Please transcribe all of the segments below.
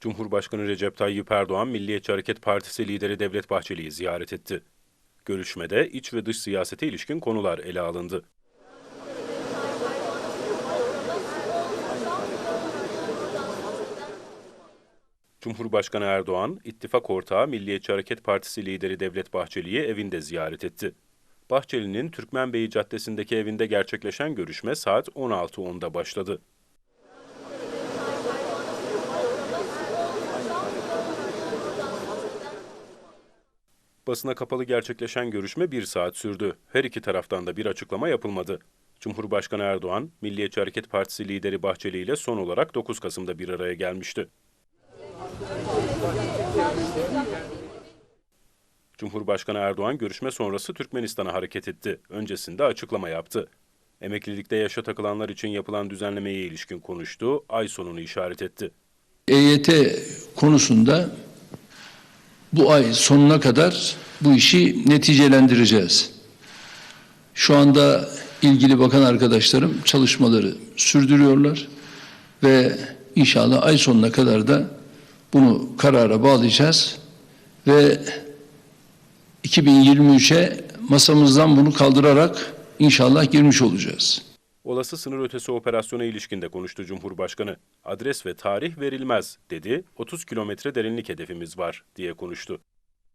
Cumhurbaşkanı Recep Tayyip Erdoğan, Milliyetçi Hareket Partisi lideri Devlet Bahçeli'yi ziyaret etti. Görüşmede iç ve dış siyasete ilişkin konular ele alındı. Cumhurbaşkanı Erdoğan, ittifak ortağı Milliyetçi Hareket Partisi lideri Devlet Bahçeli'yi evinde ziyaret etti. Bahçeli'nin Türkmenbeyi Caddesi'ndeki evinde gerçekleşen görüşme saat 16.10'da başladı. Basına kapalı gerçekleşen görüşme bir saat sürdü. Her iki taraftan da bir açıklama yapılmadı. Cumhurbaşkanı Erdoğan, Milliyetçi Hareket Partisi lideri Bahçeli ile son olarak 9 Kasım'da bir araya gelmişti. Cumhurbaşkanı Erdoğan görüşme sonrası Türkmenistan'a hareket etti. Öncesinde açıklama yaptı. Emeklilikte yaşa takılanlar için yapılan düzenlemeye ilişkin konuştu, ay sonunu işaret etti. EYT konusunda bu ay sonuna kadar bu işi neticelendireceğiz. Şu anda ilgili bakan arkadaşlarım çalışmaları sürdürüyorlar ve inşallah ay sonuna kadar da bunu karara bağlayacağız ve 2023'e masamızdan bunu kaldırarak inşallah girmiş olacağız. Olası sınır ötesi operasyona ilişkin de konuştu Cumhurbaşkanı. Adres ve tarih verilmez dedi. 30 kilometre derinlik hedefimiz var diye konuştu.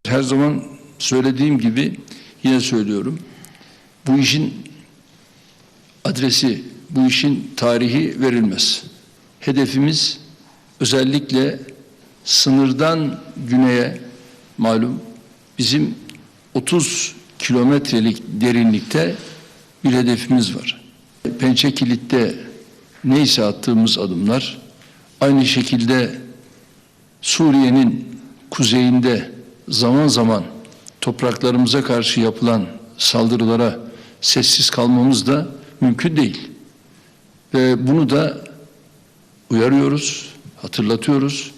Her zaman söylediğim gibi yine söylüyorum. Bu işin adresi, bu işin tarihi verilmez. Hedefimiz özellikle sınırdan güneye malum bizim 30 kilometrelik derinlikte bir hedefimiz var. Pençe kilitte neyse attığımız adımlar aynı şekilde Suriye'nin kuzeyinde zaman zaman topraklarımıza karşı yapılan saldırılara sessiz kalmamız da mümkün değil. Ve bunu da uyarıyoruz, hatırlatıyoruz